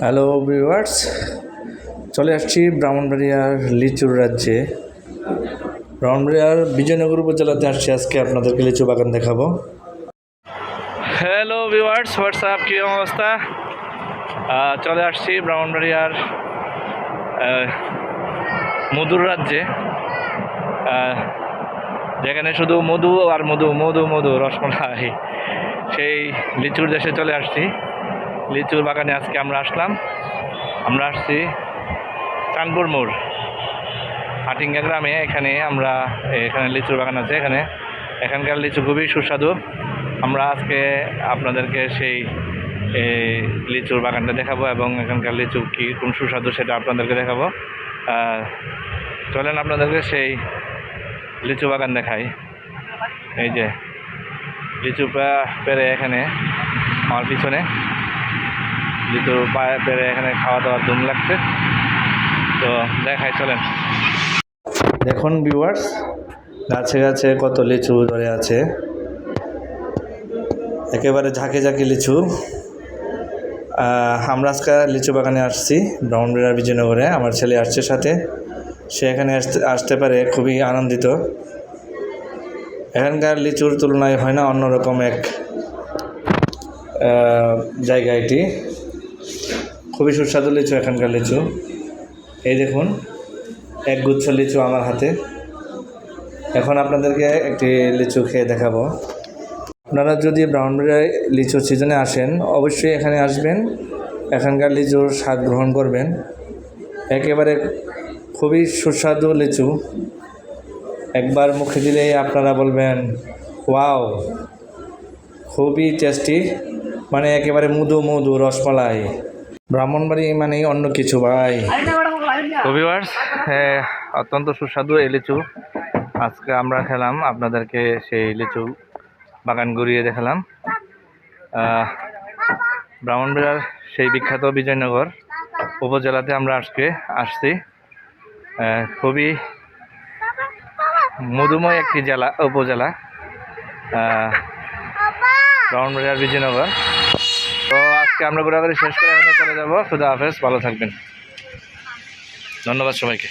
Hello viewers চলে আসছি ব্রাহ্মণবাড়িয়ার লিচুর রাজ্যে। ব্রাহ্মণবাড়িয়ার বিজয়নগর উপজেলাতে আসছি আজকে আপনাদেরকে লিচু বাগান দেখাবো। হ্যালো ভিউয়ার্স হোয়াটসঅ্যাপ কী অবস্থা? চলে আসছি ব্রাহ্মণবাড়িয়ার মধুর রাজ্যে। যেখানে শুধু মধু আর মধু মধু মধু, রসমলাই, সেই লিচুর দেশে চলে আসছি। লিচুর বাগানে আজকে আমরা আসলাম। আমরা আসছি চাঁদপুর মোড়। হাটিঙ্গা গ্রামে এখানে আমরা, এখানে লিচুর বাগান আছে এখানে। এখানকার লিচু খুবই সুস্বাদু। আমরা আজকে আপনাদেরকে সেই লিচুর বাগানটা দেখাবো এবং এখানকার লিচু কী কোন সুস্বাদু সেটা আপনাদেরকে দেখাবো। চলেন আপনাদেরকে সেই লিচু বাগান দেখাই। এই যে, লিচু পেরে এখানে, আমার পিছনে। পায়ে পেরে এখানে খাওয়া দাওয়ার দুম লাগছে, তো দেখাই, চলেন। দেখুন ভিউয়ার্স গাছে গাছে কত লিচু ধরে আছে। একেবারে ঝাঁকে ঝাঁকে লিচু। আমরা আজকে লিচু বাগানে আসছি ব্রাহ্মণবাড়িয়ার বিজয়নগরে। আমার ছেলে আসছে সাথে। সে এখানে আসতে আসতে পারে, খুবই আনন্দিত। এখানকার লিচুর তুলনায় হয় না অন্যরকম এক জায়গা এটি। খুবই সুস্বাদু লিচু এখানকার লিচু। এই দেখুন, এক গুচ্ছ লিচু আমার হাতে। এখন আপনাদেরকে একটি লিচু খেয়ে দেখাবো। আপনারা যদি ব্রাউনবাড়িয়ায় লিচুর সিজনে আসেন, অবশ্যই এখানে আসবেন। এখানকার লিচুর স্বাদ গ্রহণ করবেন। একেবারে খুবই সুস্বাদু লিচু। একবার মুখে দিলেই আপনারা বলবেন, ওয়াও, খুবই টেস্টি। মানে একেবারে মধু মধু রসমালাই। ব্রাহ্মণবাড়ি মানেই অন্য কিছু, ভাই। রবিবার অত্যন্ত সুস্বাদু এই লিচু। আজকে আমরা খেলাম আপনাদেরকে সেই লিচু বাগান ঘুরিয়ে দেখালাম। ব্রাহ্মণবাড়িয়ার সেই বিখ্যাত বিজয়নগর উপজেলাতে আমরা আজকে আসছি। খুবই মধুময় একটি জেলা, উপজেলা। ব্রাহ্মণবাড়িয়ার বিজয়নগর। আজকে আমরা ঘোরাঘুরি শেষ করে এখানে চলে যাব। খুদা হাফেজ ভালো থাকবেন। ধন্যবাদ সবাইকে।